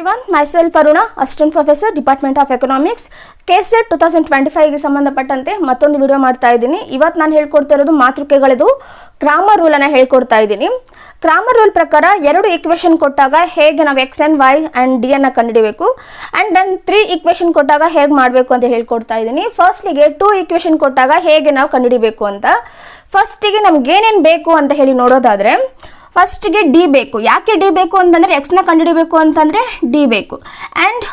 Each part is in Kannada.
Even myself Aruna assistant professor department of economics KSET two thousand twenty ಫೈವ್ಗೆ ಸಂಬಂಧಪಟ್ಟಂತೆ ಮತ್ತೊಂದು ವಿಡಿಯೋ ಮಾಡ್ತಾ ಇದ್ದೀನಿ. ಇವತ್ತು ನಾನು ಹೇಳ್ಕೊಡ್ತಾ ಇರೋದು ಮಾತೃಕೆಗಳದು ಕ್ರಾಮರ್ ರೂಲನ್ನು ಹೇಳ್ಕೊಡ್ತಾ ಇದ್ದೀನಿ. ಕ್ರಾಮರ್ ರೂಲ್ ಪ್ರಕಾರ ಎರಡು ಈಕ್ವೇಷನ್ ಕೊಟ್ಟಾಗ ಹೇಗೆ ನಾವು X and Y and D ಅನ್ನು ಕಂಡುಹಿಡಬೇಕು? ಆ್ಯಂಡ್ ದೆನ್ ತ್ರೀ ಈಕ್ವೇಷನ್ ಕೊಟ್ಟಾಗ ಹೇಗೆ ಮಾಡಬೇಕು ಅಂತ ಹೇಳ್ಕೊಡ್ತಾ ಇದ್ದೀನಿ. ಫಸ್ಟಿಗೆ ಟೂ ಈಕ್ವೇಷನ್ ಕೊಟ್ಟಾಗ ಹೇಗೆ ನಾವು ಕಂಡುಹಿಡಬೇಕು ಅಂತ? ಫಸ್ಟಿಗೆ ನಮ್ಗೆ ಏನೇನು ಬೇಕು ಅಂತ ಹೇಳಿ ನೋಡೋದಾದರೆ ಫಸ್ಟಿಗೆ ಡಿ ಬೇಕು. ಯಾಕೆ ಡಿ ಬೇಕು ಅಂತಂದರೆ ಎಕ್ಸ್ನ ಕಂಡುಹಿಡಬೇಕು ಅಂತಂದರೆ ಡಿ ಬೇಕು. ಆ್ಯಂಡ್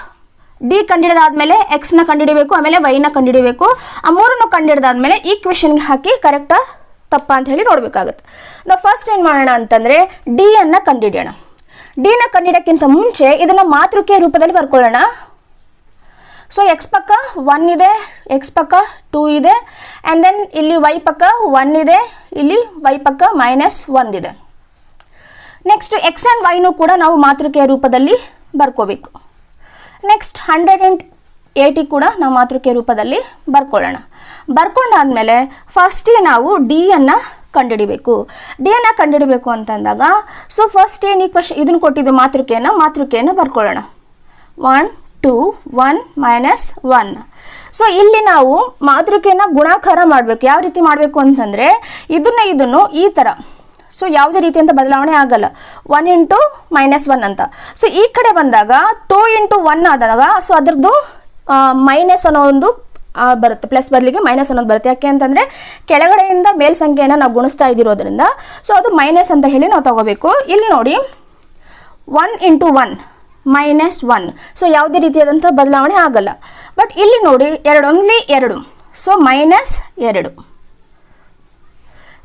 ಡಿ ಕಂಡಿಡಿದಾದ್ಮೇಲೆ ಎಕ್ಸ್ನ ಕಂಡುಹಿಡಬೇಕು, ಆಮೇಲೆ ವೈನ ಕಂಡುಹಿಡಬೇಕು. ಆ ಮೂರನ್ನು ಕಂಡುಹಿಡಿದಾದ್ಮೇಲೆ ಈ ಕ್ವೆಶನ್ಗೆ ಹಾಕಿ ಕರೆಕ್ಟಾ ತಪ್ಪ ಅಂತ ಹೇಳಿ ನೋಡಬೇಕಾಗುತ್ತೆ. ನಾವು ಫಸ್ಟ್ ಏನು ಮಾಡೋಣ ಅಂತಂದರೆ ಡಿ ಅನ್ನು ಕಂಡುಹಿಡಿಯೋಣ. ಡಿನ ಕಂಡುಹಿಡೋಕ್ಕಿಂತ ಮುಂಚೆ ಇದನ್ನು ಮಾತೃಕೆ ರೂಪದಲ್ಲಿ ಬರ್ಕೊಳ್ಳೋಣ. ಸೊ ಎಕ್ಸ್ ಪಕ್ಕ ಒನ್ ಇದೆ ಎಕ್ಸ್ ಪಕ್ಕ ಟೂ ಇದೆ ಆ್ಯಂಡ್ ದೆನ್ ಇಲ್ಲಿ ವೈ ಪಕ್ಕ ಒನ್ ಇದೆ, ಇಲ್ಲಿ ವೈ ಪಕ್ಕ ಮೈನಸ್ ಒಂದಿದೆ ನೆಕ್ಸ್ಟ್ ಎಕ್ಸ್ ಆ್ಯಂಡ್ ವೈನು ಕೂಡ ನಾವು ಮಾತೃಕೆಯ ರೂಪದಲ್ಲಿ ಬರ್ಕೋಬೇಕು. ನೆಕ್ಸ್ಟ್ ಹಂಡ್ರೆಡ್ ಆ್ಯಂಡ್ ಏಯ್ಟಿ ಕೂಡ ನಾವು ಮಾತೃಕೆಯ ರೂಪದಲ್ಲಿ ಬರ್ಕೊಳ್ಳೋಣ. ಬರ್ಕೊಂಡಾದಮೇಲೆ ಫಸ್ಟೇ ನಾವು ಡಿ ಅನ್ನು ಕಂಡುಹಿಡಿಬೇಕು. ಡಿ ಅನ್ನು ಕಂಡುಹಿಡಿಬೇಕು ಅಂತಂದಾಗ ಸೊ ಫಸ್ಟ್ ಏನು ಈ ಕ್ವಶ್ ಇದನ್ನು ಕೊಟ್ಟಿದ್ದು ಮಾತೃಕೆಯನ್ನು ಮಾತೃಕೆಯನ್ನು ಬರ್ಕೊಳ್ಳೋಣ. One two one minus one so ಇಲ್ಲಿ ನಾವು ಮಾತೃಕೆಯನ್ನು ಗುಣಾಕಾರ ಮಾಡಬೇಕು. ಯಾವ ರೀತಿ ಮಾಡಬೇಕು ಅಂತಂದರೆ, ಇದನ್ನ, ಇದನ್ನು ಈ ಥರ ಸೊ ಯಾವುದೇ ರೀತಿಯಂತ ಬದಲಾವಣೆ ಆಗಲ್ಲ. ಒನ್ ಇಂಟು ಮೈನಸ್ ಒನ್ ಅಂತ. ಸೊ ಈ ಕಡೆ ಬಂದಾಗ ಟೂ ಇಂಟು ಒನ್ ಆದಾಗ ಸೊ ಅದರದ್ದು ಮೈನಸ್ ಅನ್ನೋ ಒಂದು ಬರುತ್ತೆ. ಪ್ಲಸ್ ಬದಲಿಗೆ ಮೈನಸ್ ಅನ್ನೋದು ಬರುತ್ತೆ. ಯಾಕೆ ಅಂತಂದರೆ, ಕೆಳಗಡೆಯಿಂದ ಮೇಲ್ ಸಂಖ್ಯೆಯನ್ನು ನಾವು ಗುಣಿಸ್ತಾ ಇದ್ದಿರೋದ್ರಿಂದ ಸೊ ಅದು ಮೈನಸ್ ಅಂತ ಹೇಳಿ ನಾವು ತಗೋಬೇಕು. ಇಲ್ಲಿ ನೋಡಿ one into one minus one so ಯಾವುದೇ ರೀತಿಯಾದಂಥ ಬದಲಾವಣೆ ಆಗಲ್ಲ. ಬಟ್ ಇಲ್ಲಿ ನೋಡಿ, ಎರಡು ಒನ್ಲಿ ಎರಡು. ಸೊ ಮೈನಸ್ ಎರಡು.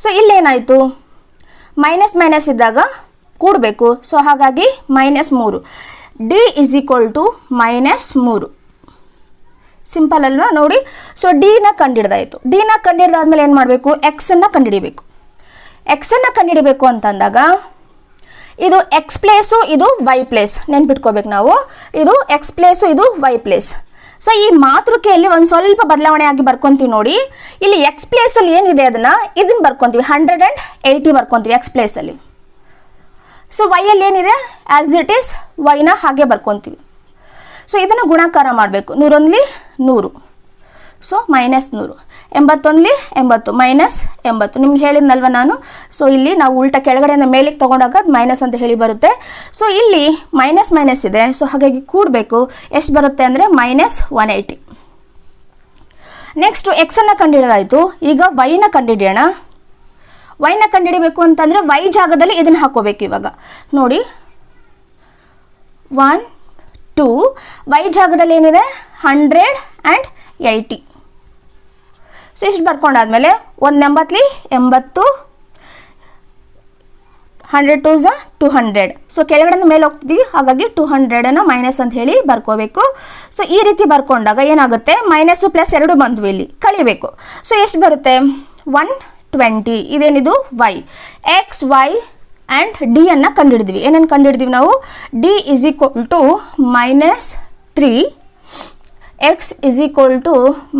ಸೊ ಇಲ್ಲೇನಾಯಿತು ಮೈನಸ್ ಮೈನಸ್ ಇದ್ದಾಗ ಕೂಡಬೇಕು. ಸೊ ಹಾಗಾಗಿ ಮೈನಸ್ ಮೂರು. D is equal to minus ಮೂರು. ಸಿಂಪಲ್ ಅಲ್ವಾ? ನೋಡಿ. ಸೊ ಡಿನ ಕಂಡಿಡ್ದಾಯಿತು. ಡಿನ ಕಂಡಿಡ್ದಾದ್ಮೇಲೆ ಏನು ಮಾಡಬೇಕು? ಎಕ್ಸನ್ನು ಕಂಡುಹಿಡಿಬೇಕು ಎಕ್ಸನ್ನು ಕಂಡುಹಿಡಿಬೇಕು ಅಂತಂದಾಗ, ಇದು ಎಕ್ಸ್ ಪ್ಲೇಸು ಇದು ವೈ ಪ್ಲೇಸ್ ನೆನ್ಪಿಟ್ಕೋಬೇಕು ನಾವು. ಇದು ಎಕ್ಸ್ ಪ್ಲೇಸು ಇದು ವೈ ಪ್ಲೇಸ್ ಸೊ ಈ ಮಾತೃಕೆಯಲ್ಲಿ ಒಂದು ಸ್ವಲ್ಪ ಬದಲಾವಣೆ ಆಗಿ ಬರ್ಕೊಂತೀವಿ ನೋಡಿ. ಇಲ್ಲಿ ಎಕ್ಸ್ ಪ್ಲೇಸಲ್ಲಿ ಏನಿದೆ ಅದನ್ನು? ಇದನ್ನ ಬರ್ಕೊಂತೀವಿ. ಹಂಡ್ರೆಡ್ ಆ್ಯಂಡ್ ಏಯ್ಟಿ ಬರ್ಕೊಂತೀವಿ ಎಕ್ಸ್ ಪ್ಲೇಸಲ್ಲಿ ಸೊ ವೈಯಲ್ಲಿ ಏನಿದೆ? ಆ್ಯಸ್ ಇಟ್ ಈಸ್ ವೈನ ಹಾಗೆ ಬರ್ಕೊಂತೀವಿ. ಸೊ ಇದನ್ನು ಗುಣಾಕಾರ ಮಾಡಬೇಕು. ನೂರೊಂದ್ಲಿ ನೂರು. ಸೊ ಮೈನಸ್ ನೂರು. ಎಂಬತ್ತೊಂದಲಿ ಎಂಬತ್ತು ಮೈನಸ್ ಎಂಬತ್ತು. ನಿಮ್ಗೆ ಹೇಳಿದ್ನಲ್ವ ನಾನು? ಸೊ ಇಲ್ಲಿ ನಾವು ಉಲ್ಟಾ ಕೆಳಗಡೆಯಿಂದ ಮೇಲಿಗೆ ತೊಗೊಂಡಾಗ ಅದು ಮೈನಸ್ ಅಂತ ಹೇಳಿ ಬರುತ್ತೆ. ಸೊ ಇಲ್ಲಿ ಮೈನಸ್ ಮೈನಸ್ ಇದೆ. ಸೊ ಹಾಗಾಗಿ ಕೂಡಬೇಕು. ಎಷ್ಟು ಬರುತ್ತೆ ಅಂದರೆ ಮೈನಸ್ ಒನ್ ಏಯ್ಟಿ ನೆಕ್ಸ್ಟು ಎಕ್ಸನ್ನು ಕಂಡುಹಿಡಿದಾಯಿತು. ಈಗ ವೈನ ಕಂಡುಹಿಡಿಯೋಣ. ವೈನ ಕಂಡುಹಿಡಬೇಕು ಅಂತಂದರೆ ವೈ ಜಾಗದಲ್ಲಿ ಇದನ್ನು ಹಾಕೋಬೇಕು ಇವಾಗ. ನೋಡಿ. ಒನ್ ಟೂ ವೈ ಜಾಗದಲ್ಲಿ ಏನಿದೆ? ಹಂಡ್ರೆಡ್ ಆ್ಯಂಡ್ ಏಯ್ಟಿ ಇಷ್ಟು ಬರ್ಕೊಂಡಾದ್ಮೇಲೆ? ಒಂದು ಎಂಬತ್ತಲಿ ಎಂಬತ್ತು hundred to the two hundred so ಕೆಳಗಡೆ ಮೇಲೆ ಹೋಗ್ತಿದ್ದೀವಿ ಹಾಗಾಗಿ ಟು ಹಂಡ್ರೆಡನ್ನು ಮೈನಸ್ ಅಂತ ಹೇಳಿ ಬರ್ಕೋಬೇಕು. ಸೊ ಈ ರೀತಿ ಬರ್ಕೊಂಡಾಗ ಏನಾಗುತ್ತೆ? ಮೈನಸ್ಸು ಪ್ಲಸ್ ಎರಡು ಬಂದ್ವಿ ಇಲ್ಲಿ. ಕಳಿಬೇಕು. ಸೊ ಎಷ್ಟು ಬರುತ್ತೆ? ಒನ್ ಟ್ವೆಂಟಿ ಇದೇನಿದು? Y x y and d ಅನ್ನು ಕಂಡುಹಿಡಿದ್ವಿ. ಏನೇನು ಕಂಡುಹಿಡಿದ್ವಿ ನಾವು? D is equal to minus three x is equal to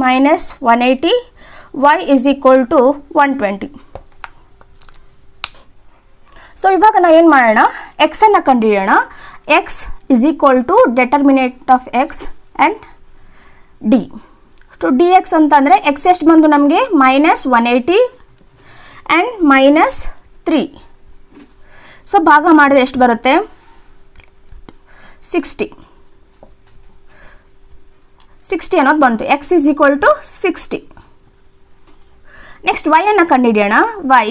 minus one eighty y is equal to one twenty so ಇವಾಗ ನಾವು ಏನು ಮಾಡೋಣ? ಎಕ್ಸನ್ನು ಕಂಡುಹಿಡಿಯೋಣ. X is equal to determinant of x and d to d x ಅಂತಂದರೆ ಎಕ್ಸ್ ಎಷ್ಟು ಬಂದು ನಮಗೆ? Minus one eighty and minus three so ಭಾಗ ಮಾಡಿದ್ರೆ ಎಷ್ಟು ಬರುತ್ತೆ? ಸಿಕ್ಸ್ಟಿ ಸಿಕ್ಸ್ಟಿ ಅನ್ನೋದು ಬಂತು. X is equal to sixty next ವೈಯನ್ನು ಕಂಡುಹಿಡಿಯೋಣ y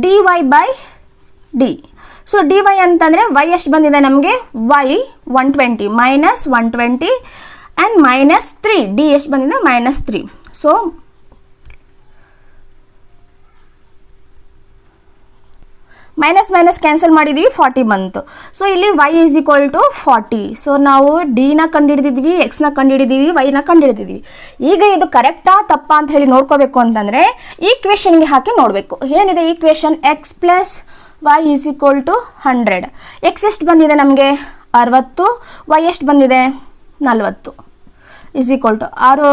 d y by d so d y ಅಂತಂದರೆ ವೈ ಎಷ್ಟು ಬಂದಿದೆ ನಮಗೆ? Y one twenty minus one twenty and minus three d ಎಷ್ಟು ಬಂದಿದೆ? Minus three so minus minus cancel ಮಾಡಿದ್ವಿ ಫಾರ್ಟಿ ಬಂತು. ಸೊ ಇಲ್ಲಿ y is equal to forty so ನಾವು ಡಿನ ಕಂಡುಹಿಡಿದಿದ್ವಿ ಎಕ್ಸ್ನ ಕಂಡುಹಿಡಿದೀವಿ ವೈನ ಕಂಡುಹಿಡಿದಿದ್ವಿ. ಈಗ ಇದು ಕರೆಕ್ಟಾ ತಪ್ಪಾ ಅಂತ ಹೇಳಿ ನೋಡ್ಕೋಬೇಕು ಅಂತಂದರೆ ಈ ಕ್ವೆಶನ್ಗೆ ಹಾಕಿ ನೋಡಬೇಕು. ಏನಿದೆ ಈ question x plus y is equal to hundred x ಎಷ್ಟು ಬಂದಿದೆ ನಮಗೆ? ಅರವತ್ತು. ವೈ ಎಷ್ಟು ಬಂದಿದೆ? ನಲ್ವತ್ತು. ಇಸ್ ಈಕ್ವಲ್ ಟು ಆರು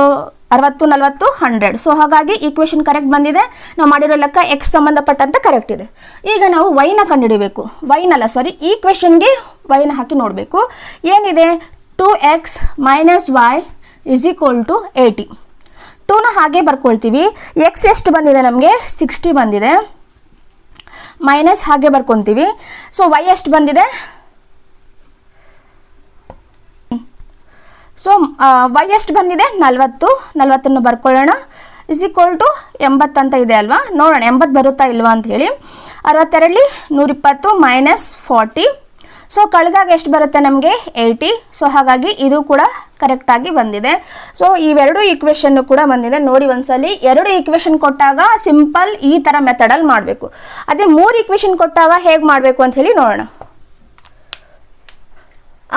ಅರವತ್ತು, ನಲವತ್ತು, ಹಂಡ್ರೆಡ್. ಸೊ ಹಾಗಾಗಿ ಈಕ್ವೇಶನ್ ಕರೆಕ್ಟ್ ಬಂದಿದೆ. ನಾವು ಮಾಡಿರೋ ಲೆಕ್ಕ ಎಕ್ಸ್ ಸಂಬಂಧಪಟ್ಟಂತೆ ಕರೆಕ್ಟ್ ಇದೆ. ಈಗ ನಾವು ವೈನ ಕಂಡುಹಿಡಿಬೇಕು. ವೈನಲ್ಲ ಸಾರಿ ಈಕ್ವೇಷನ್ಗೆ ವೈನ ಹಾಕಿ ನೋಡಬೇಕು. ಏನಿದೆ? Two x minus y is equal to eighty ಟೂನ ಹಾಗೆ ಬರ್ಕೊಳ್ತೀವಿ. ಎಕ್ಸ್ ಎಷ್ಟು ಬಂದಿದೆ ನಮಗೆ? ಸಿಕ್ಸ್ಟಿ ಬಂದಿದೆ. ಮೈನಸ್ ಹಾಗೆ ಬರ್ಕೊತೀವಿ. ಸೊ ವೈ ಎಷ್ಟು ಬಂದಿದೆ? ಸೊ ವೈ ಎಷ್ಟು ಬಂದಿದೆ? ನಲವತ್ತು. ನಲವತ್ತನ್ನು ಬರ್ಕೊಳ್ಳೋಣ. ಇಸ್ ಈಕ್ವಲ್ ಟು ಎಂಬತ್ತಂತ ಇದೆ ಅಲ್ವಾ? ನೋಡೋಣ, ಎಂಬತ್ತು ಬರುತ್ತಾ ಇಲ್ವಾ ಅಂತ ಹೇಳಿ. ಅರವತ್ತೆರಡಲಿ ನೂರಿಪ್ಪತ್ತು ಮೈನಸ್ ಫಾರ್ಟಿ ಸೊ ಕಳೆದಾಗ ಎಷ್ಟು ಬರುತ್ತೆ ನಮಗೆ? ಏಯ್ಟಿ ಸೊ ಹಾಗಾಗಿ ಇದು ಕೂಡ ಕರೆಕ್ಟಾಗಿ ಬಂದಿದೆ. ಸೊ ಇವೆರಡು ಈಕ್ವೇಷನ್ನು ಕೂಡ ಬಂದಿದೆ. ನೋಡಿ ಒಂದ್ಸಲಿ. ಎರಡು ಈಕ್ವೇಷನ್ ಕೊಟ್ಟಾಗ ಸಿಂಪಲ್ ಈ ಥರ ಮೆಥಡಲ್ಲಿ ಮಾಡಬೇಕು. ಅದೇ ಮೂರು ಈಕ್ವೇಷನ್ ಕೊಟ್ಟಾಗ ಹೇಗೆ ಮಾಡಬೇಕು ಅಂತ ಹೇಳಿ ನೋಡೋಣ.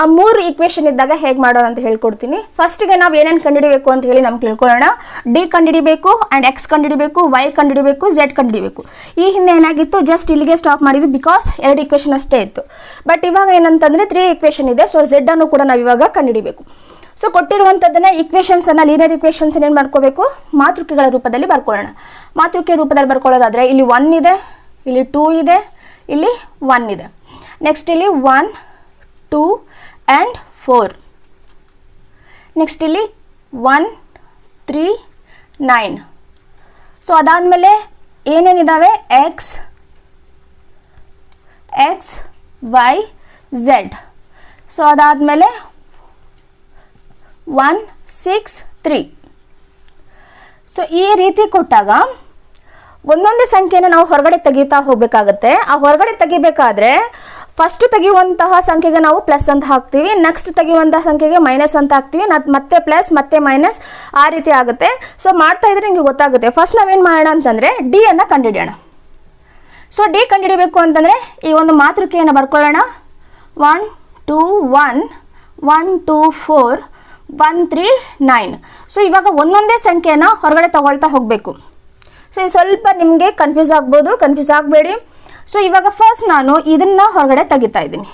ಆ ಮೂರು ಈಕ್ವೇಷನ್ ಇದ್ದಾಗ ಹೇಗೆ ಮಾಡೋಣ ಅಂತ ಹೇಳ್ಕೊಡ್ತೀನಿ. ಫಸ್ಟಿಗೆ ನಾವು ಏನೇನು ಕಂಡುಹಿಡಿಬೇಕು ಅಂತ ಹೇಳಿ ನಮ್ಗೆ ತಿಳ್ಕೊಳ್ಳೋಣ. ಡಿ ಕಂಡುಹಿಡಿಬೇಕು ಆ್ಯಂಡ್ ಎಕ್ಸ್ ಕಂಡುಹಿಡಿಬೇಕು ವೈ ಕಂಡುಹಿಡಿಬೇಕು ಝೆಡ್ ಕಂಡುಹಿಡಿಬೇಕು. ಈ ಹಿಂದೆ ಏನಾಗಿತ್ತು? ಜಸ್ಟ್ ಇಲ್ಲಿಗೆ ಸ್ಟಾಪ್ ಮಾಡಿದ್ದು ಬಿಕಾಸ್ ಎರಡು ಈಕ್ವೇಷನ್ ಅಷ್ಟೇ ಇತ್ತು. ಬಟ್ ಇವಾಗ ಏನಂತಂದರೆ ತ್ರೀ ಈಕ್ವೇಷನ್ ಇದೆ ಸೊ ಝೆಡ್ ಅನ್ನು ಕೂಡ ನಾವು ಇವಾಗ ಕಂಡುಹಿಡಿಬೇಕು. ಸೊ ಕೊಟ್ಟಿರುವಂಥದ್ದನ್ನ ಈಕ್ವೇಷನ್ಸನ್ನು ಲೀನಿಯರ್ ಈಕ್ವೇಷನ್ಸ್ ಏನು ಮಾಡ್ಕೋಬೇಕು? ಮಾತೃಕೆಗಳ ರೂಪದಲ್ಲಿ ಬರ್ಕೊಳ್ಳೋಣ. ಮಾತೃಕೆ ರೂಪದಲ್ಲಿ ಬರ್ಕೊಳ್ಳೋದಾದರೆ ಇಲ್ಲಿ ಒನ್ ಇದೆ, ಇಲ್ಲಿ ಟೂ ಇದೆ, ಇಲ್ಲಿ ಒನ್ ಇದೆ. ನೆಕ್ಸ್ಟ್ ಇಲ್ಲಿ one two and four next ಇಲ್ಲಿ ಒನ್ ತ್ರೀ ನೈನ್ ಸೊ ಅದಾದಮೇಲೆ ಏನೇನಿದ್ದಾವೆ x x y z so ಅದಾದಮೇಲೆ ಒನ್ ಸಿಕ್ಸ್ ತ್ರೀ ಸೊ ಈ ರೀತಿ ಕೊಟ್ಟಾಗ ಒಂದೊಂದೇ ಸಂಖ್ಯೆನ ನಾವು ಹೊರಗಡೆ ತೆಗಿತಾ ಹೋಗಬೇಕಾಗತ್ತೆ. ಆ ಹೊರಗಡೆ ತೆಗಿಬೇಕಾದ್ರೆ ಫಸ್ಟ್ ತೆಗೆಯುವಂತಹ ಸಂಖ್ಯೆಗೆ ನಾವು ಪ್ಲಸ್ ಅಂತ ಹಾಕ್ತೀವಿ. ನೆಕ್ಸ್ಟ್ ತೆಗೆಯುವಂತಹ ಸಂಖ್ಯೆಗೆ ಮೈನಸ್ ಅಂತ ಹಾಕ್ತೀವಿ. ಮತ್ತೆ ಪ್ಲಸ್ ಮತ್ತೆ ಮೈನಸ್ ಆ ರೀತಿ ಆಗುತ್ತೆ. ಸೊ ಮಾಡ್ತಾ ಇದ್ರೆ ನಿಮಗೆ ಗೊತ್ತಾಗುತ್ತೆ. ಫಸ್ಟ್ ನಾವೇನು ಮಾಡೋಣ ಅಂತಂದರೆ ಡಿ ಅನ್ನು ಕಂಡುಹಿಡಿಯೋಣ. ಸೊ ಡಿ ಕಂಡುಹಿಡಿಬೇಕು ಅಂತಂದರೆ ಈ ಒಂದು ಮಾತೃಕೆಯನ್ನು ಬರ್ಕೊಳ್ಳೋಣ. One two one one two four one three nine so ಇವಾಗ ಒಂದೊಂದೇ ಸಂಖ್ಯೆನ ಹೊರಗಡೆ ತಗೊಳ್ತಾ ಹೋಗಬೇಕು. ಸೊ ಸ್ವಲ್ಪ ನಿಮಗೆ ಕನ್ಫ್ಯೂಸ್ ಆಗ್ಬೋದು. ಕನ್ಫ್ಯೂಸ್ ಆಗಬೇಡಿ. ಸೊ ಇವಾಗ ಫಸ್ಟ್ ನಾನು ಇದನ್ನ ಹೊರಗಡೆ ತೆಗಿತಾ ಇದ್ದೀನಿ.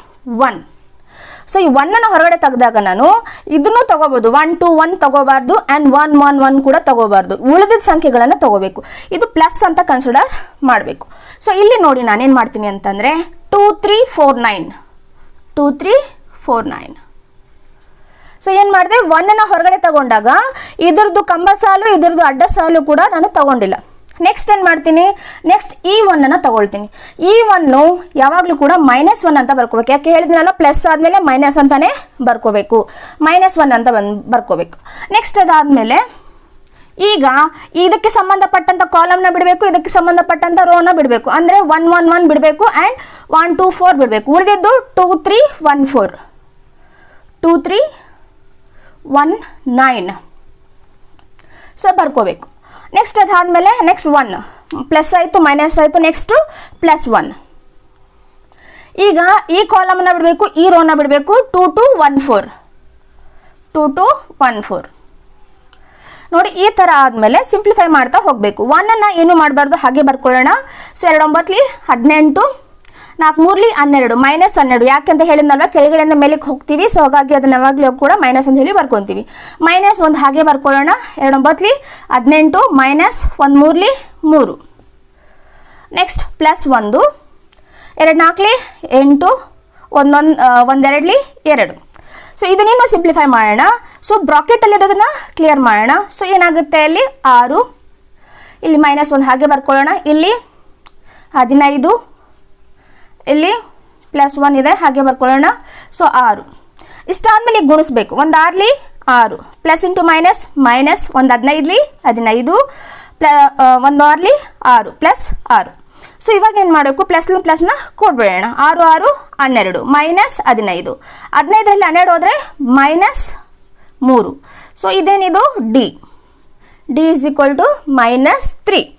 ಒನ್ ಸೊ ಈ ಒನ್ನನ್ನು ಹೊರಗಡೆ ತೆಗೆದಾಗ ನಾನು ಇದನ್ನು ತಗೋಬೋದು. ಒನ್ ಟು ಒನ್ ತಗೋಬಾರ್ದು ಆ್ಯಂಡ್ ಒನ್ ಒನ್ ಒನ್ ಕೂಡ ತಗೋಬಾರ್ದು. ಉಳಿದ ಸಂಖ್ಯೆಗಳನ್ನು ತಗೋಬೇಕು. ಇದು ಪ್ಲಸ್ ಅಂತ ಕನ್ಸಿಡರ್ ಮಾಡಬೇಕು. ಸೊ ಇಲ್ಲಿ ನೋಡಿ ನಾನೇನು ಮಾಡ್ತೀನಿ ಅಂತಂದರೆ two three four nine two three four nine so ಏನು ಮಾಡಿದೆ? ಒನ್ನನ್ನು ಹೊರಗಡೆ ತಗೊಂಡಾಗ ಇದ್ರದ್ದು ಕಂಬ ಸಾಲು ಇದ್ರದ್ದು ಅಡ್ಡ ಸಾಲು ಕೂಡ ನಾನು ತಗೊಂಡಿಲ್ಲ. ನೆಕ್ಸ್ಟ್ ಏನು ಮಾಡ್ತೀನಿ? ನೆಕ್ಸ್ಟ್ ಈ ಒನ್ನನ್ನು ತಗೊಳ್ತೀನಿ. ಈ ಒನ್ನು ಯಾವಾಗಲೂ ಕೂಡ ಮೈನಸ್ ಒನ್ ಅಂತ ಬರ್ಕೋಬೇಕು. ಯಾಕೆ ಹೇಳಿದ್ನಲ್ಲ? ಪ್ಲಸ್ ಆದಮೇಲೆ ಮೈನಸ್ ಅಂತಾನೆ ಬರ್ಕೋಬೇಕು. ಮೈನಸ್ ಒನ್ ಅಂತ ಬಂದು, ಬರ್ಕೋಬೇಕು. ನೆಕ್ಸ್ಟ್ ಅದಾದಮೇಲೆ ಈಗ ಇದಕ್ಕೆ ಸಂಬಂಧಪಟ್ಟಂತ ಕಾಲಮ್ನ ಬಿಡಬೇಕು, ಇದಕ್ಕೆ ಸಂಬಂಧಪಟ್ಟಂತ ರೋನ ಬಿಡಬೇಕು. ಅಂದರೆ ಒನ್ ಒನ್ ಒನ್ ಬಿಡಬೇಕು ಆ್ಯಂಡ್ ಒನ್ ಟೂ ಫೋರ್ ಬಿಡಬೇಕು. ಉಳಿದಿದ್ದು two three one four two three one nine so ಬರ್ಕೋಬೇಕು. Next ಅದಾದಮೇಲೆ ನೆಕ್ಸ್ಟ್ ಒನ್ ಪ್ಲಸ್ ಆಯಿತು ಮೈನಸ್ ಆಯಿತು ನೆಕ್ಸ್ಟು ಪ್ಲಸ್ ಒನ್ ಈಗ ಈ ಕಾಲಮ್ನ ಬಿಡಬೇಕು, ಈ ರೋನ ಬಿಡಬೇಕು two two one four two two one four ನೋಡಿ, ಈ ಥರ ಆದಮೇಲೆ ಸಿಂಪ್ಲಿಫೈ ಮಾಡ್ತಾ ಹೋಗಬೇಕು. ಒನ್ನನ್ನು ಏನು ಮಾಡಬಾರ್ದು? ಹಾಗೆ ಬರ್ಕೊಳ್ಳೋಣ. ಸೊ ಎರಡು ಒಂಬತ್ತಲಿ ಹದಿನೆಂಟು ನಾಲ್ಕು ಮೂರ್ಲಿ ಹನ್ನೆರಡು ಮೈನಸ್ ಹನ್ನೆರಡು. ಯಾಕೆಂತ ಹೇಳಿದ್ನಲ್ವ? ಕೆಳಗಡೆಯಿಂದ ಮೇಲಕ್ಕೆ ಹೋಗ್ತೀವಿ. ಸೊ ಹಾಗಾಗಿ ಅದನ್ನ ಯಾವಾಗಲೂ ಕೂಡ ಮೈನಸ್ ಅಂತ ಹೇಳಿ ಬರ್ಕೊತೀವಿ. ಮೈನಸ್ ಒಂದು ಹಾಗೆ ಬರ್ಕೊಳ್ಳೋಣ. ಎರಡು ಒಂಬತ್ತಲಿ ಹದಿನೆಂಟು ಮೈನಸ್ ಒಂದು ಮೂರ್ಲಿ, ಮೂರು. ನೆಕ್ಸ್ಟ್ ಪ್ಲಸ್ ಒಂದು. ಎರಡು ನಾಲ್ಕಲಿ, ಎಂಟು. ಒಂದೊಂದು ಒಂದೆರಡ್ಲಿ, ಎರಡು. ಸೊ ಇದನ್ನೇನು ಸಿಂಪ್ಲಿಫೈ ಮಾಡೋಣ. ಸೊ ಬ್ರಾಕೆಟಲ್ಲಿರೋದನ್ನು ಕ್ಲಿಯರ್ ಮಾಡೋಣ. ಸೊ ಏನಾಗುತ್ತೆ ಅಲ್ಲಿ? ಆರು. ಇಲ್ಲಿ ಮೈನಸ್ ಒಂದು ಹಾಗೆ ಬರ್ಕೊಳ್ಳೋಣ. ಇಲ್ಲಿ ಹದಿನೈದು. ಇಲ್ಲಿ ಪ್ಲಸ್ ಒನ್ ಇದೆ, ಹಾಗೆ ಬರ್ಕೊಳ್ಳೋಣ. ಸೊ ಆರು. ಇಷ್ಟಾದ್ಮೇಲೆ ಗುಣಿಸ್ಬೇಕು. ಒಂದು ಆರ್ಲಿ, ಆರು. ಪ್ಲಸ್ ಇಂಟು ಮೈನಸ್ ಮೈನಸ್ ಒಂದು ಹದಿನೈದಲಿ, ಹದಿನೈದು. ಪ್ಲ ಒಂದು ಆರ್ಲಿ, ಆರು. ಪ್ಲಸ್ ಆರು. ಸೊ ಇವಾಗ ಏನು ಮಾಡಬೇಕು? ಪ್ಲಸ್ ಪ್ಲಸ್ನ ಕೊಡ್ಬಿಡೋಣ. ಆರು ಆರು, ಹನ್ನೆರಡು. ಮೈನಸ್ ಹದಿನೈದು. ಹದಿನೈದರಲ್ಲಿ ಹನ್ನೆರಡು ಹೋದರೆ ಮೈನಸ್ ಮೂರು. ಸೊ ಇದೇನಿದು? D d is equal to minus three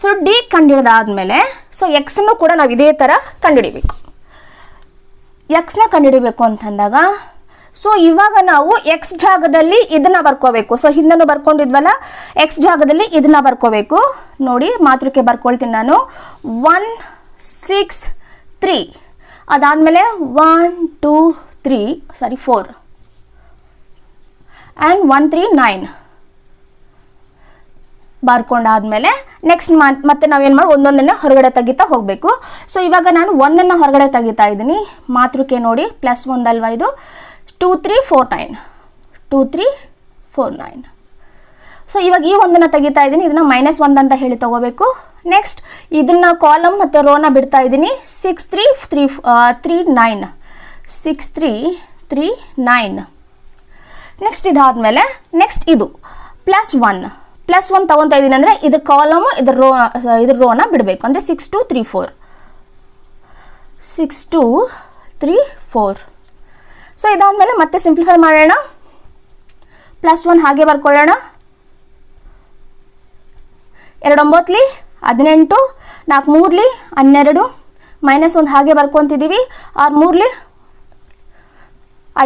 so d ಕಂಡುಹಿಡಿದಾದ್ಮೇಲೆ so ಎಕ್ಸನ್ನು ಕೂಡ ನಾವು ಇದೇ ಥರ ಕಂಡುಹಿಡಿಬೇಕು ಎಕ್ಸ್ನ ಕಂಡುಹಿಡಿಬೇಕು ಅಂತಂದಾಗ ಸೊ ಇವಾಗ ನಾವು ಎಕ್ಸ್ ಜಾಗದಲ್ಲಿ ಇದನ್ನ ಬರ್ಕೋಬೇಕು. ಸೊ ಹಿಂದನ್ನು ಬರ್ಕೊಂಡಿದ್ವಲ್ಲ? ಎಕ್ಸ್ ಜಾಗದಲ್ಲಿ ಇದನ್ನ ಬರ್ಕೋಬೇಕು. ನೋಡಿ, ಮಾತೃಕೆ ಬರ್ಕೊಳ್ತೀನಿ ನಾನು. ಒನ್ ಸಿಕ್ಸ್ ತ್ರೀ ಅದಾದಮೇಲೆ one two three sorry four and one three nine ಬರ್ಕೊಂಡಾದ್ಮೇಲೆ next ಮತ್ತೆ ನಾವೇನು ಮಾಡಿ, ಒಂದೊಂದನ್ನು ಹೊರಗಡೆ ತೆಗಿತಾ ಹೋಗಬೇಕು. ಸೊ ಇವಾಗ ನಾನು ಒಂದನ್ನು ಹೊರಗಡೆ ತೆಗಿತಾ ಇದ್ದೀನಿ. ಮಾತೃಕೆ ನೋಡಿ ಪ್ಲಸ್ ಒಂದಲ್ವ ಇದು? Two three four nine two three four nine so ಇವಾಗ ಈ ಒಂದನ್ನು ತೆಗಿತಾ ಇದ್ದೀನಿ. ಇದನ್ನು ಮೈನಸ್ ಒಂದು ಅಂತ ಹೇಳಿ ತಗೋಬೇಕು. ನೆಕ್ಸ್ಟ್ ಇದನ್ನು ಕಾಲಮ್ ಮತ್ತು ರೋನ ಬಿಡ್ತಾ ಇದ್ದೀನಿ. Six three three three nine six three three nine next ಇದಾದಮೇಲೆ ನೆಕ್ಸ್ಟ್ ಇದು. ಪ್ಲಸ್ ಒನ್ ಪ್ಲಸ್ ಒನ್ ತೊಗೊತಾ ಇದ್ದೀನಿ ಅಂದರೆ ಇದ್ರ ಕಾಲಮು ಇದ್ರ ರೋ ಇದ್ರ ರೋನ ಬಿಡಬೇಕು. ಅಂದರೆ six two three four six two three four so ಇದಾದಮೇಲೆ ಮತ್ತೆ ಸಿಂಪ್ಲಿಫೈ ಮಾಡೋಣ. ಪ್ಲಸ್ ಒನ್ ಹಾಗೆ ಬರ್ಕೊಳ್ಳೋಣ. ಎರಡು ಒಂಬತ್ತಲಿ ಹದಿನೆಂಟು ನಾಲ್ಕು ಮೂರಲಿ ಹನ್ನೆರಡು ಮೈನಸ್ ಒಂದು ಹಾಗೆ ಬರ್ಕೊತಿದ್ದೀವಿ ಆರು ಮೂರಲಿ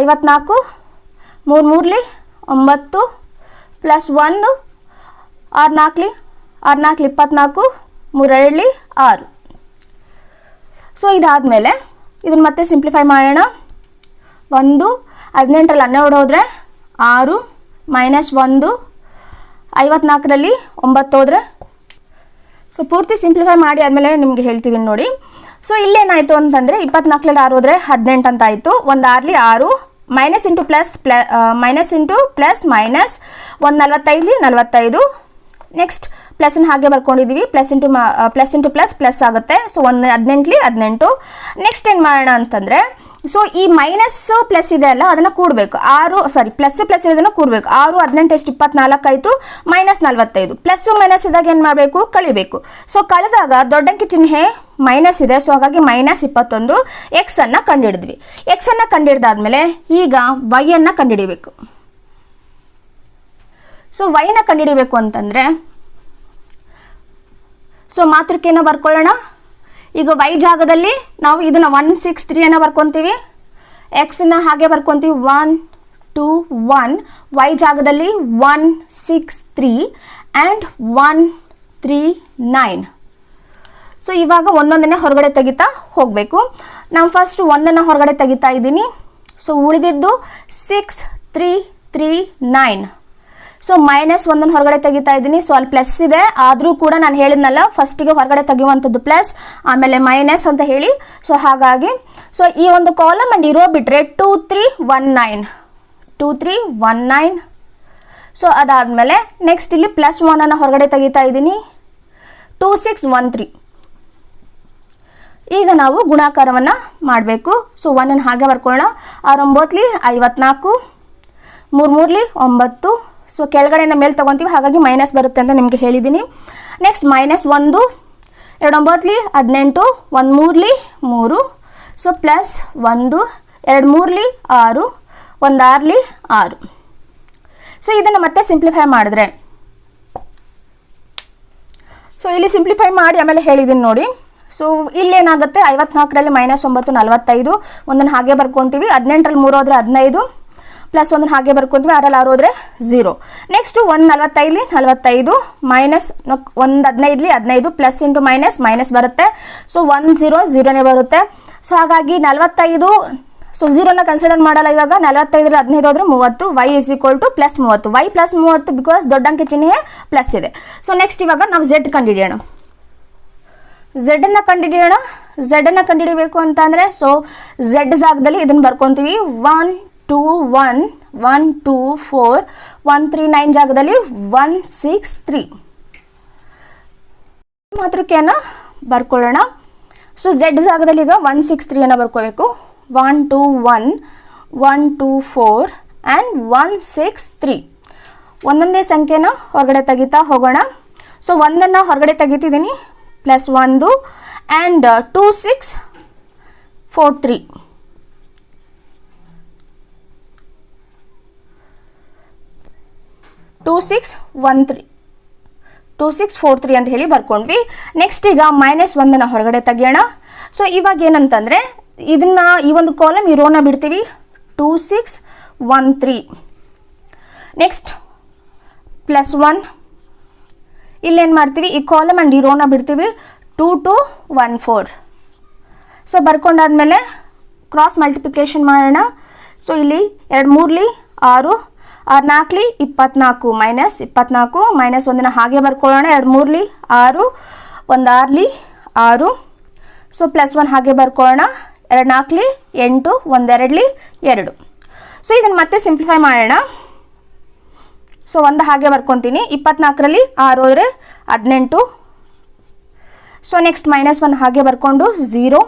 ಐವತ್ನಾಲ್ಕು ಮೂರು ಮೂರಲಿ ಒಂಬತ್ತು ಪ್ಲಸ್ ಒಂದು ಆರು ನಾಲ್ಕಲಿ ಆರು ನಾಲ್ಕಲಿ ಇಪ್ಪತ್ನಾಲ್ಕು, ಮೂರೆರಡ್ಲಿ ಆರು. ಸೊ ಇದಾದಮೇಲೆ ಇದನ್ನು ಮತ್ತೆ ಸಿಂಪ್ಲಿಫೈ ಮಾಡೋಣ. ಒಂದು, ಹದಿನೆಂಟರಲ್ಲಿ ಹನ್ನೆರಡು ಹೋದರೆ ಆರು ಮೈನಸ್ ಒಂದು, ಐವತ್ನಾಲ್ಕರಲ್ಲಿ ಒಂಬತ್ತು ಹೋದರೆ. ಸೊ ಪೂರ್ತಿ ಸಿಂಪ್ಲಿಫೈ ಮಾಡಿ ಆದಮೇಲೆ ನಿಮಗೆ ಹೇಳ್ತಿದ್ದೀನಿ ನೋಡಿ. ಸೊ ಇಲ್ಲೇನಾಯಿತು ಅಂತಂದರೆ ಇಪ್ಪತ್ನಾಲ್ಕರಲ್ಲಿ ಆರು ಹೋದರೆ ಹದಿನೆಂಟು ಅಂತ ಆಯಿತು. ಒಂದು ಆರ್ಲಿ ಆರು minus into plus plus minus into plus minus ಒಂದು ನಲ್ವತ್ತೈದು ನಲ್ವತ್ತೈದು. ನೆಕ್ಸ್ಟ್ ಪ್ಲಸ್ ಪ್ಲಸ್ನ ಹಾಗೆ ಬರ್ಕೊಂಡಿದ್ದೀವಿ plus into plus into plus plus ಆಗುತ್ತೆ. ಸೊ ಒಂದು ಹದಿನೆಂಟ್ಲಿ ಹದಿನೆಂಟು. ನೆಕ್ಸ್ಟ್ ಏನು ಮಾಡೋಣ ಅಂತಂದರೆ ಸೊ ಈ ಮೈನಸ್ ಪ್ಲಸ್ ಇದೆ ಅಲ್ಲ, ಅದನ್ನು ಕೂಡಬೇಕು. ಆರು ಸಾರಿ ಪ್ಲಸ್ ಪ್ಲಸ್ ಇದನ್ನು ಕೂಡಬೇಕು. ಆರು, ಹದಿನೆಂಟು ಎಷ್ಟು ಇಪ್ಪತ್ನಾಲ್ಕು ಆಯಿತು ಮೈನಸ್ ನಲವತ್ತೈದು. ಪ್ಲಸ್ಸು ಮೈನಸ್ ಇದ್ದಾಗ ಏನು ಮಾಡಬೇಕು? ಕಳಿಬೇಕು. ಸೊ ಕಳೆದಾಗ ದೊಡ್ಡಂಕಿ ಚಿಹ್ನೆ ಮೈನಸ್ ಇದೆ. ಸೊ ಹಾಗಾಗಿ ಮೈನಸ್ ಇಪ್ಪತ್ತೊಂದು. ಎಕ್ಸನ್ನು ಕಂಡುಹಿಡಿದ್ವಿ ಎಕ್ಸನ್ನು ಕಂಡುಹಿಡ್ದಾದ್ಮೇಲೆ ಈಗ ವೈಯನ್ನು ಕಂಡುಹಿಡಿಬೇಕು ಸೊ ವೈನ ಕಂಡುಹಿಡಿಬೇಕು ಅಂತಂದರೆ ಸೊ ಮಾತೃಕೆಯನ್ನು ಬರ್ಕೊಳ್ಳೋಣ. ಈಗ ವೈ ಜಾಗದಲ್ಲಿ ನಾವು ಇದನ್ನು ಒನ್ ಸಿಕ್ಸ್ ತ್ರೀಯನ್ನು ಬರ್ಕೊತೀವಿ. ಎಕ್ಸನ್ನು ಹಾಗೆ ಬರ್ಕೊತೀವಿ. ಒನ್ ಟು ಒನ್ ವೈ ಜಾಗದಲ್ಲಿ one six three and one three nine so ಇವಾಗ ಒಂದೊಂದನ್ನೇ ಹೊರಗಡೆ ತೆಗಿತಾ ಹೋಗಬೇಕು. ನಾನು ಫಸ್ಟ್ ಒಂದನ್ನು ಹೊರಗಡೆ ತೆಗಿತಾ ಇದ್ದೀನಿ. ಸೊ ಉಳಿದಿದ್ದು six three three nine so minus ಒಂದನ್ನು ಹೊರಗಡೆ ತೆಗಿತಾ ಇದ್ದೀನಿ. ಸೊ ಅಲ್ಲಿ ಪ್ಲಸ್ ಇದೆ. ಆದರೂ ಕೂಡ ನಾನು ಹೇಳಿದ್ನಲ್ಲ ಫಸ್ಟಿಗೆ ಹೊರಗಡೆ ತೆಗೆಯುವಂಥದ್ದು ಪ್ಲಸ್ ಆಮೇಲೆ ಮೈನಸ್ ಅಂತ ಹೇಳಿ. ಸೊ ಹಾಗಾಗಿ ಸೊ ಈ ಒಂದು ಕಾಲಮ್ ಆ್ಯಂಡ್ ಇರೋ ಬಿಟ್ಟರೆ two three one nine two three one nine so ಅದಾದಮೇಲೆ ನೆಕ್ಸ್ಟ್ ಇಲ್ಲಿ ಪ್ಲಸ್ ಒನನ್ನು ಹೊರಗಡೆ ತೆಗಿತಾ ಇದ್ದೀನಿ. ಟೂ ಸಿಕ್ಸ್ ಒನ್ ತ್ರೀ ಈಗ ನಾವು ಗುಣಾಕಾರವನ್ನು ಮಾಡಬೇಕು. ಸೊ ಒನ್ನನ್ನು ಹಾಗೆ ಬರ್ಕೊಳ್ಳೋಣ. ಆರೊಂಬತ್ತಲಿ ಐವತ್ನಾಲ್ಕು. ಮೂರು ಮೂರ್ಲಿ ಒಂಬತ್ತು. ಸೊ ಕೆಳಗಡೆಯಿಂದ ಮೇಲೆ ತೊಗೊತೀವಿ. ಹಾಗಾಗಿ ಮೈನಸ್ ಬರುತ್ತೆ ಅಂತ ನಿಮಗೆ ಹೇಳಿದ್ದೀನಿ ನೆಕ್ಸ್ಟ್ ಮೈನಸ್ ಒಂದು ಎರಡೊಂಬತ್ತಲಿ ಹದಿನೆಂಟು ಒಂದು ಮೂರಲಿ ಮೂರು. ಸೊ ಪ್ಲಸ್ ಒಂದು ಎರಡು ಮೂರಲಿ ಆರು ಒಂದು ಆರ್ಲಿ ಆರು. ಸೊ ಇದನ್ನು ಮತ್ತೆ ಸಿಂಪ್ಲಿಫೈ ಮಾಡಿದ್ರೆ. ಸೊ ಇಲ್ಲಿ ಸಿಂಪ್ಲಿಫೈ ಮಾಡಿ ಆಮೇಲೆ ಹೇಳಿದ್ದೀನಿ ನೋಡಿ. ಸೊ ಇಲ್ಲೇನಾಗುತ್ತೆ? ಐವತ್ನಾಲ್ಕರಲ್ಲಿ ಮೈನಸ್ ಒಂಬತ್ತು, ನಲವತ್ತೈದು. ಒಂದನ್ನು ಹಾಗೆ ಬರ್ಕೊತೀವಿ. ಹದಿನೆಂಟರಲ್ಲಿ ಮೂರು ಹೋದರೆ ಹದಿನೈದು. ಪ್ಲಸ್ ಒಂದನ್ನು ಹಾಗೆ ಬರ್ಕೊತೀವಿ ಆರಲ್ಲಿ ಆರು ಹೋದರೆ ಝೀರೋ ನೆಕ್ಸ್ಟು ಒಂದು ನಲ್ವತ್ತೈದು ನಲವತ್ತೈದು ಮೈನಸ್ ಒಂದು ಹದಿನೈದಲಿ ಹದಿನೈದು ಪ್ಲಸ್ ಇಂಟು ಮೈನಸ್ ಮೈನಸ್ ಬರುತ್ತೆ. ಸೊ ಒನ್ ಝೀರೋ ಝೀರೋನೇ ಬರುತ್ತೆ. ಸೊ ಹಾಗಾಗಿ ನಲವತ್ತೈದು ಸೊ ಝೀರೋನ ಕನ್ಸಿಡರ್ ಮಾಡಲ್ಲ ಇವಾಗ. ನಲವತ್ತೈದರಲ್ಲಿ ಹದಿನೈದು ಹೋದರೆ ಮೂವತ್ತು y is equal to plus ಮೂವತ್ತು. ವೈ ಪ್ಲಸ್ ಮೂವತ್ತು ಬಿಕಾಸ್ ದೊಡ್ಡ ಅಂಕಿ ಚಿಹ್ನೆ ಪ್ಲಸ್ ಇದೆ. ಸೊ ನೆಕ್ಸ್ಟ್ ಇವಾಗ ನಾವು ಝೆಡ್ ಕಂಡುಹಿಡಿಯೋಣ. ಝೆಡನ್ನು ಕಂಡುಹಿಡಿಯೋಣ. ಝೆಡನ್ನು ಕಂಡುಹಿಡಿಬೇಕು ಅಂತ ಅಂದರೆ ಸೊ ಝೆಡ್ ಜಾಗದಲ್ಲಿ ಇದನ್ನು ಬರ್ಕೊತೀವಿ. One two one one two four one three nine ಜಾಗದಲ್ಲಿ ಒನ್ ಸಿಕ್ಸ್ ತ್ರೀ ಮಾತೃಕೆಯನ್ನು ಬರ್ಕೊಳ್ಳೋಣ. ಸೊ ಝೆಡ್ ಜಾಗದಲ್ಲಿ ಈಗ ಒನ್ ಸಿಕ್ಸ್ ತ್ರೀಯನ್ನು ಬರ್ಕೋಬೇಕು. One two one one two four and one six three ಒಂದೊಂದೇ ಸಂಖ್ಯೆನ ಹೊರಗಡೆ ತೆಗಿತಾ ಹೋಗೋಣ. ಸೊ ಒಂದನ್ನು ಹೊರಗಡೆ ತೆಗಿತಿದ್ದೀನಿ ಪ್ಲಸ್ ಒಂದು and two six four three two six one three two six four three ಅಂತ ಹೇಳಿ ಬರ್ಕೊಂಡ್ವಿ. ನೆಕ್ಸ್ಟ್ ಈಗ ಮೈನಸ್ ಒಂದನ್ನು ಹೊರಗಡೆ ತೆಗಿಯೋಣ. ಸೊ ಇವಾಗ ಏನಂತಂದರೆ, ಇದನ್ನು ಈ ಒಂದು ಕಾಲಮ್ ಈ ರೋನ ಬಿಡ್ತೀವಿ. Two six one three next plus one ಇಲ್ಲೇನು ಮಾಡ್ತೀವಿ? ಈ ಕಾಲಮ್ ಆ್ಯಂಡ್ ಈ ರೋನ ಬಿಡ್ತೀವಿ. Two two one four so ಬರ್ಕೊಂಡಾದ್ಮೇಲೆ cross multiplication ಮಾಡೋಣ. ಸೊ ಇಲ್ಲಿ ಎರಡು ಮೂರ್ಲಿ, ಆರು ನಾಲ್ಕಲಿ ಇಪ್ಪತ್ನಾಲ್ಕು ಮೈನಸ್ ಇಪ್ಪತ್ನಾಲ್ಕು ಮೈನಸ್ ಒಂದಿನ ಹಾಗೆ ಬರ್ಕೊಳ್ಳೋಣ. ಎರಡು ಮೂರಲಿ, ಆರು, ಒಂದು ಆರ್ಲಿ, ಆರು. ಸೊ ಪ್ಲಸ್ ಒನ್ ಹಾಗೆ ಬರ್ಕೊಳ್ಳೋಣ. ಎರಡು ನಾಲ್ಕಲಿ, ಎಂಟು ಒಂದೆರಡಲಿ ಎರಡು. ಸೊ ಇದನ್ನು ಮತ್ತೆ ಸಿಂಪ್ಲಿಫೈ ಮಾಡೋಣ. ಸೊ ಒಂದು ಹಾಗೆ ಬರ್ಕೊತೀನಿ. ಇಪ್ಪತ್ನಾಲ್ಕರಲ್ಲಿ ಆರು ಹೋದರೆ ಹದಿನೆಂಟು. ಸೊ ನೆಕ್ಸ್ಟ್ ಮೈನಸ್ ಒನ್ ಹಾಗೆ ಬರ್ಕೊಂಡು ಝೀರೋ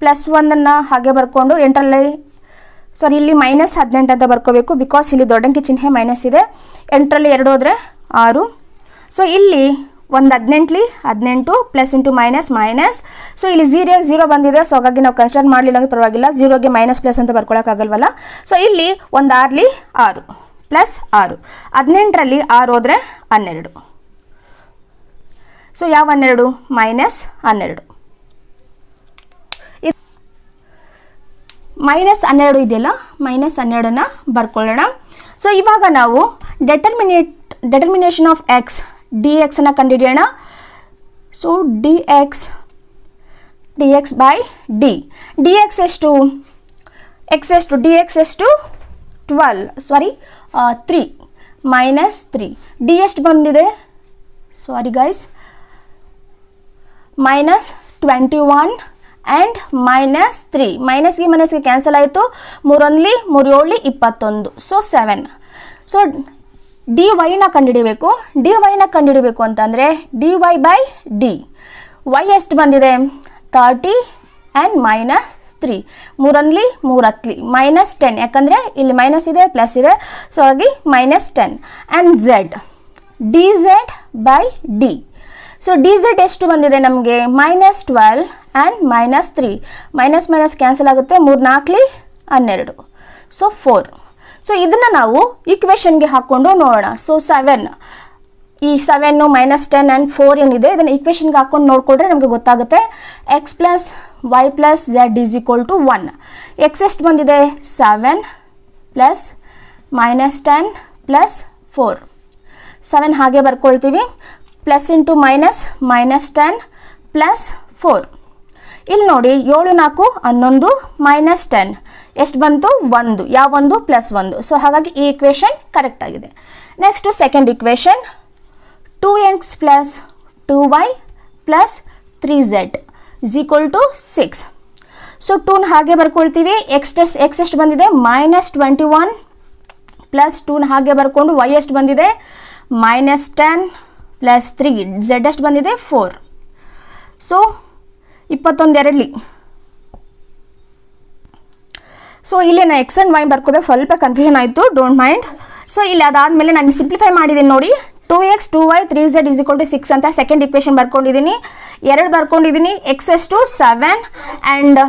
ಪ್ಲಸ್ ಒಂದನ್ನು ಹಾಗೆ ಬರ್ಕೊಂಡು ಎಂಟರಲ್ಲಿ ಸಾರಿ ಇಲ್ಲಿ ಮೈನಸ್ ಹದಿನೆಂಟು ಅಂತ ಬರ್ಕೋಬೇಕು ಬಿಕಾಸ್ ಇಲ್ಲಿ ದೊಡ್ಡಂಕಿ ಚಿಹ್ನೆ ಮೈನಸ್ ಇದೆ. ಎಂಟರಲ್ಲಿ ಎರಡು ಹೋದರೆ ಆರು. ಸೊ ಇಲ್ಲಿ ಒಂದು ಹದಿನೆಂಟ್ಲಿ ಹದಿನೆಂಟು plus into minus minus so ಇಲ್ಲಿ ಝೀರೋ ಝೀರೋ ಬಂದಿದೆ. ಸೊ ಹಾಗಾಗಿ ನಾವು ಕನ್ಸಿಡರ್ ಮಾಡಲಿಲ್ಲ ಅಂದರೆ ಪರವಾಗಿಲ್ಲ. ಝೀರೋಗೆ ಮೈನಸ್ ಪ್ಲಸ್ ಅಂತ ಬರ್ಕೊಳ್ಳೋಕ್ಕಾಗಲ್ವಲ್ಲ ಸೊ ಇಲ್ಲಿ ಒಂದು ಆರ್ಲಿ ಆರು ಪ್ಲಸ್ ಆರು. ಹದಿನೆಂಟರಲ್ಲಿ ಆರು ಹೋದರೆ ಹನ್ನೆರಡು. ಸೊ ಯಾವ ಹನ್ನೆರಡು? ಮೈನಸ್ ಹನ್ನೆರಡು. ಮೈನಸ್ ಹನ್ನೆರಡು ಇದೆಯಲ್ಲ? ಮೈನಸ್ ಹನ್ನೆರಡನ್ನು ಬರ್ಕೊಳ್ಳೋಣ. ಸೊ ಇವಾಗ ನಾವು determinate determination of x d ಎಕ್ಸನ್ನು ಕಂಡುಹಿಡಿಯೋಣ. So d x d x by d d x ಎಷ್ಟು? ಎಕ್ಸ್ ಎಷ್ಟು? ಡಿ ಎಕ್ಸ್ ಎಷ್ಟು twelve sorry three minus three d ಎಷ್ಟು ಬಂದಿದೆ? Sorry guys minus twenty one and minus three ಮೈನಸ್ಗೆ ಮೈನಸ್ಗೆ ಕ್ಯಾನ್ಸಲ್ ಆಯಿತು. ಮೂರೊಂದ್ಲಿ ಮೂರು ಏಳು ಇಪ್ಪತ್ತೊಂದು. ಸೊ ಸೆವೆನ್ ಸೊ ಡಿ ವೈನ ಕಂಡುಹಿಡಿಬೇಕು. ಡಿ ವೈನ ಕಂಡುಹಿಡಿಬೇಕು ಅಂತಂದರೆ d y by d y ಎಷ್ಟು ಬಂದಿದೆ? ತರ್ಟಿ ಆ್ಯಂಡ್ ಮೈನಸ್ ತ್ರೀ ಮೂರೊಂದ್ಲಿ ಮೂರು ಹತ್ಲಿ ಮೈನಸ್ ಟೆನ್ ಯಾಕಂದರೆ ಇಲ್ಲಿ ಮೈನಸ್ ಇದೆ ಪ್ಲಸ್ ಇದೆ. ಸೊ ಹಾಗಾಗಿ minus ten and z d z by d so d z ಎಷ್ಟು ಬಂದಿದೆ ನಮಗೆ? Minus twelve and minus three minus minus cancel ಆಗುತ್ತೆ. ಮೂರು, ನಾಲ್ಕಲಿ ಹನ್ನೆರಡು. ಸೊ ಫೋರ್ ಸೊ ಇದನ್ನು ನಾವು ಈಕ್ವೇಷನ್ಗೆ ಹಾಕ್ಕೊಂಡು ನೋಡೋಣ. ಸೊ ಸೆವೆನ್ ಈ seven minus ten and four ಏನಿದೆ, ಇದನ್ನು ಈಕ್ವೇಷನ್ಗೆ ಹಾಕ್ಕೊಂಡು ನೋಡಿಕೊಂಡ್ರೆ ನಮಗೆ ಗೊತ್ತಾಗುತ್ತೆ. X plus y plus z is equal to one x ಎಷ್ಟು ಬಂದಿದೆ? Seven plus minus ten plus four seven ಹಾಗೆ ಬರ್ಕೊಳ್ತೀವಿ. Plus into minus minus ten plus four ಇಲ್ಲಿ ನೋಡಿ ಏಳು ನಾಲ್ಕು ಹನ್ನೊಂದು ಮೈನಸ್ ಟೆನ್ ಎಷ್ಟು ಬಂತು? ಒಂದು. ಯಾವೊಂದು ಪ್ಲಸ್ ಒಂದು. ಸೊ ಹಾಗಾಗಿ ಈ ಇಕ್ವೇಷನ್ ಕರೆಕ್ಟ್ ಆಗಿದೆ. Next second equation two x plus two y plus three z is equal to six so ಟೂನ ಹಾಗೆ ಬರ್ಕೊಳ್ತೀವಿ. ಎಕ್ಸ್ ಟೆಸ್ ಎಕ್ಸ್ ಎಷ್ಟು ಬಂದಿದೆ? ಮೈನಸ್ ಟ್ವೆಂಟಿ ಒನ್ ಪ್ಲಸ್ ಟೂನ ಹಾಗೆ ಬರ್ಕೊಂಡು ವೈ ಎಷ್ಟು ಬಂದಿದೆ? Minus ten plus three z ಎಷ್ಟು ಬಂದಿದೆ? ಫೋರ್ ಸೊ ಇಪ್ಪತ್ತೊಂದು ಎರಡಲಿ ಸೊ ಇಲ್ಲಿ ನಾನು ಎಕ್ಸ್ ಆ್ಯಂಡ್ ವೈ ಬರ್ಕೊಂಡ್ರೆ ಸ್ವಲ್ಪ ಕನ್ಫ್ಯೂಷನ್ ಆಯಿತು ಡೋಂಟ್ ಮೈಂಡ್ ಸೊ ಇಲ್ಲಿ ಅದಾದಮೇಲೆ ನಾನು ಸಿಂಪ್ಲಿಫೈ ಮಾಡಿದ್ದೀನಿ ನೋಡಿ. Two x two y three z is equal to six ಅಂತ ಸೆಕೆಂಡ್ ಇಕ್ವೇಷನ್ ಬರ್ಕೊಂಡಿದ್ದೀನಿ ಎರಡು ಬರ್ಕೊಂಡಿದ್ದೀನಿ ಎಕ್ಸ್ ಎಷ್ಟು ಸೆವೆನ್ ಆ್ಯಂಡ್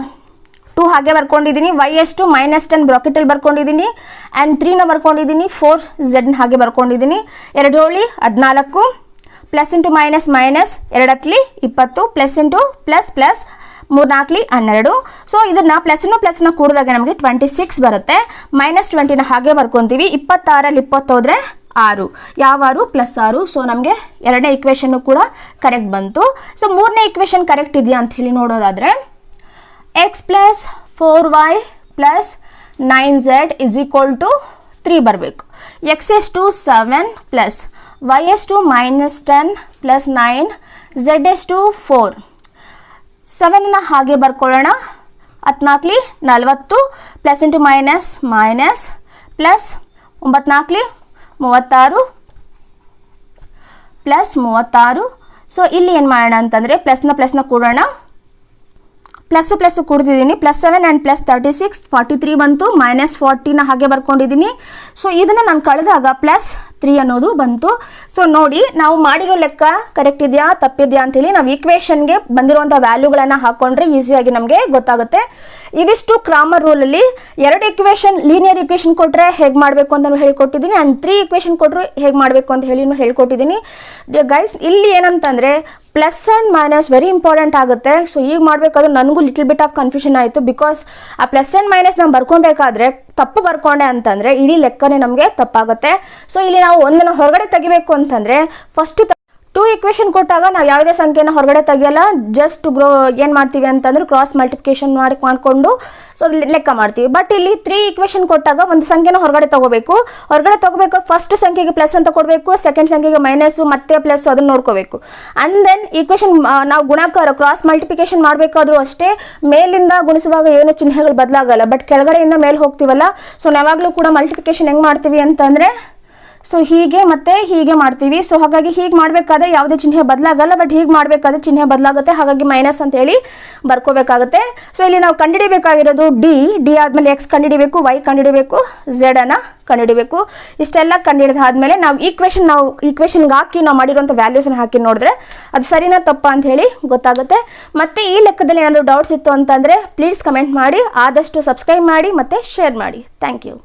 ಟೂ ಹಾಗೆ ಬರ್ಕೊಂಡಿದ್ದೀನಿ ವೈ ಎಷ್ಟು ಮೈನಸ್ ಟೆನ್ ಬ್ರಾಕೆಟಲ್ಲಿ ಬರ್ಕೊಂಡಿದ್ದೀನಿ ಆ್ಯಂಡ್ ತ್ರೀನ ಬರ್ಕೊಂಡಿದ್ದೀನಿ ಫೋರ್ ಝೆಡ್ನ ಹಾಗೆ ಬರ್ಕೊಂಡಿದ್ದೀನಿ ಎರಡು ಹೋಳಿ ಹದಿನಾಲ್ಕು. ಪ್ಲಸ್ ಇಂಟು ಮೈನಸ್ ಮೈನಸ್ ಎರಡತ್ಲಿ ಇಪ್ಪತ್ತು ಪ್ಲಸ್ ಇಂಟು ಪ್ಲಸ್ ಪ್ಲಸ್ ಮೂರ್ನಾಲ್ಕಲಿ ಹನ್ನೆರಡು. ಸೊ ಇದನ್ನು ಪ್ಲಸ್ನು ಪ್ಲಸ್ನ ಕೂಡಿದಾಗ ನಮಗೆ ಟ್ವೆಂಟಿ ಸಿಕ್ಸ್ ಬರುತ್ತೆ ಮೈನಸ್ ಟ್ವೆಂಟಿನ ಹಾಗೆ ಬರ್ಕೊತೀವಿ. ಇಪ್ಪತ್ತಾರಲ್ಲಿ ಇಪ್ಪತ್ತೋದ್ರೆ ಆರು. ಯಾವ ಆರು? ಪ್ಲಸ್ ಆರು. ಸೊ ನಮಗೆ ಎರಡನೇ ಇಕ್ವೇಷನ್ನು ಕೂಡ ಕರೆಕ್ಟ್ ಬಂತು. ಸೊ ಮೂರನೇ ಇಕ್ವೇಷನ್ ಕರೆಕ್ಟ್ ಇದೆಯಾ ಅಂತ ಹೇಳಿ ನೋಡೋದಾದರೆ x plus four y plus nine z is equal to three ಬರಬೇಕು. ಎಕ್ಸ್ ಎಷ್ಟು ಸೆವೆನ್ ಪ್ಲಸ್ ವೈ ಎಷ್ಟು minus ten plus nine, z ಎಷ್ಟು ಫೋರ್. ಸೆವೆನ್ನ ಹಾಗೆ ಬರ್ಕೊಳ್ಳೋಣ. ಹತ್ನಾಲ್ಕಲಿ ನಲವತ್ತು, plus into minus minus, plus ಒಂಬತ್ನಾಲ್ಕಲಿ ಮೂವತ್ತಾರು, ಪ್ಲಸ್ ಮೂವತ್ತಾರು. ಸೊ ಇಲ್ಲಿ ಏನು ಮಾಡೋಣ ಅಂತಂದರೆ ಪ್ಲಸ್ನ ಪ್ಲಸ್ನ ಕೂಡೋಣ. Plus plus ಕೂಡ್ತಿದ್ದೀನಿ plus seven and plus thirty six forty three ಬಂತು. ಮೈನಸ್ ಫಾರ್ಟಿನ ಹಾಗೆ ಬರ್ಕೊಂಡಿದ್ದೀನಿ. ಸೊ ಇದನ್ನು ನಾನು ಕಳೆದಾಗ ಪ್ಲಸ್ ತ್ರೀ ಅನ್ನೋದು ಬಂತು. ಸೊ ನೋಡಿ, ನಾವು ಮಾಡಿರೋ ಲೆಕ್ಕ ಕರೆಕ್ಟ್ ಇದೆಯಾ, ತಪ್ಪಿದೆಯಾ ಅಂತೇಳಿ ನಾವು ಈಕ್ವೇಷನ್ಗೆ ಬಂದಿರುವಂಥ ವ್ಯಾಲ್ಯೂಗಳನ್ನು ಹಾಕೊಂಡ್ರೆ ಈಸಿಯಾಗಿ ನಮಗೆ ಗೊತ್ತಾಗುತ್ತೆ. ಇದಿಷ್ಟು ಕ್ರಾಮರ್ ರೂಲಲ್ಲಿ ಎರಡು ಇಕ್ವೇಶನ್ ಲೀನಿಯರ್ ಇಕ್ವೇಶನ್ ಕೊಟ್ಟರೆ ಹೇಗೆ ಮಾಡಬೇಕು ಅಂತ ಹೇಳ್ಕೊಟ್ಟಿದ್ದೀನಿ ಆ್ಯಂಡ್ ತ್ರೀ ಇಕ್ವೇಷನ್ ಕೊಟ್ಟರು ಹೇಗೆ ಮಾಡಬೇಕು ಅಂತ ಹೇಳಿ ಹೇಳ್ಕೊಟ್ಟಿದ್ದೀನಿ. ಗೈಸ್ ಇಲ್ಲಿ ಏನಂತಂದರೆ plus and minus very important ಆಗುತ್ತೆ. ಸೊ ಈಗ ಮಾಡಬೇಕಾದ್ರೆ ನನಗೂ ಲಿಟಲ್ ಬಿಟ್ ಆಫ್ ಕನ್ಫ್ಯೂಷನ್ ಆಯಿತು ಬಿಕಾಸ್ ಆ ಪ್ಲಸ್ ಆ್ಯಂಡ್ ಮೈನಸ್ ನಾವು ಬರ್ಕೊಬೇಕಾದ್ರೆ ತಪ್ಪು ಬರ್ಕೊಂಡೆ ಅಂತಂದರೆ ಇಡೀ ಲೆಕ್ಕನೇ ನಮಗೆ ತಪ್ಪಾಗುತ್ತೆ. ಸೊ ಇಲ್ಲಿ ನಾವು ಒಂದನ್ನು ಹೊರಗಡೆ ತೆಗಿಬೇಕು ಅಂತಂದರೆ ಫಸ್ಟು ಟೂ ಇಕ್ವೇಶನ್ ಕೊಟ್ಟಾಗ ನಾವು ಯಾವುದೇ ಸಂಖ್ಯೆನ ಹೊರಗಡೆ ತೆಗಿಯಲ್ಲ ಜಸ್ಟ್ ಗ್ರೋ ಏನು ಮಾಡ್ತೀವಿ ಅಂತಂದ್ರೆ ಕ್ರಾಸ್ ಮಲ್ಟಿಪ್ಲಿಕೇಶನ್ ಮಾಡಿ ಮಾಡಿಕೊಂಡು ಸೊ ಲೆಕ್ಕ ಮಾಡ್ತೀವಿ. ಬಟ್ ಇಲ್ಲಿ ತ್ರೀ ಇಕ್ವೇಷನ್ ಕೊಟ್ಟಾಗ ಒಂದು ಸಂಖ್ಯೆನ ಹೊರಗಡೆ ತಗೋಬೇಕು. ಹೊರಗಡೆ ತಗೋಬೇಕು ಫಸ್ಟ್ ಸಂಖ್ಯೆಗೆ ಪ್ಲಸ್ ಅಂತ ಕೊಡಬೇಕು ಸೆಕೆಂಡ್ ಸಂಖ್ಯೆಗೆ ಮೈನಸ್ ಮತ್ತೆ ಪ್ಲಸ್ ಅದನ್ನು ನೋಡ್ಕೋಬೇಕು. ಅಂಡ್ ದೆನ್ ಈಕ್ವೇಷನ್ ನಾವು ಗುಣಾಕಾರ ಕ್ರಾಸ್ ಮಲ್ಟಿಪ್ಲಿಕೇಶನ್ ಮಾಡಬೇಕಾದ್ರೂ ಅಷ್ಟೇ, ಮೇಲಿಂದ ಗುಣಿಸುವಾಗ ಏನು ಚಿಹ್ನೆಗಳು ಬದಲಾಗಲ್ಲ. ಬಟ್ ಕೆಳಗಡೆಯಿಂದ ಮೇಲೆ ಹೋಗ್ತೀವಲ್ಲ ಸೊ ನಾವಾಗಲೂ ಕೂಡ ಮಲ್ಟಿಪ್ಲಿಕೇಶನ್ ಹೆಂಗೆ ಮಾಡ್ತೀವಿ ಅಂತಂದರೆ ಸೊ ಹೀಗೆ ಮತ್ತೆ ಹೀಗೆ ಮಾಡ್ತೀವಿ. ಸೊ ಹಾಗಾಗಿ ಹೀಗೆ ಮಾಡಬೇಕಾದ್ರೆ ಯಾವುದೇ ಚಿಹ್ನೆ ಬದಲಾಗಲ್ಲ ಬಟ್ ಹೀಗೆ ಮಾಡಬೇಕಾದ್ರೆ ಚಿಹ್ನೆ ಬದಲಾಗುತ್ತೆ. ಹಾಗಾಗಿ ಮೈನಸ್ ಅಂತ ಹೇಳಿ ಬರ್ಕೋಬೇಕಾಗುತ್ತೆ. ಸೊ ಇಲ್ಲಿ ನಾವು ಕಂಡುಹಿಡಿಬೇಕಾಗಿರೋದು ಡಿ ಡಿ ಆದಮೇಲೆ ಎಕ್ಸ್ ಕಂಡುಹಿಡಿಬೇಕು ವೈ ಕಂಡುಹಿಡಿಬೇಕು ಝೆಡ್ ಅನ್ನ ಕಂಡುಹಿಡಿಬೇಕು. ಇಷ್ಟೆಲ್ಲ ಕಂಡುಹಿಡಿದಾದ್ಮೇಲೆ ನಾವು ಈಕ್ವೇಷನ್ ನಾವು ಈಕ್ವೇಷನ್ಗೆ ಹಾಕಿ ನಾವು ಮಾಡಿರೋಂಥ ವ್ಯಾಲ್ಯೂಸನ್ನ ಹಾಕಿ ನೋಡಿದ್ರೆ ಅದು ಸರಿನಾ ತಪ್ಪ ಅಂತ ಹೇಳಿ ಗೊತ್ತಾಗುತ್ತೆ. ಮತ್ತೆ ಈ ಲೆಕ್ಕದಲ್ಲಿ ಏನಾದರೂ ಡೌಟ್ಸ್ ಇತ್ತು ಅಂತಂದರೆ ಪ್ಲೀಸ್ ಕಮೆಂಟ್ ಮಾಡಿ. ಆದಷ್ಟು ಸಬ್ಸ್ಕ್ರೈಬ್ ಮಾಡಿ ಮತ್ತು ಶೇರ್ ಮಾಡಿ. Thank you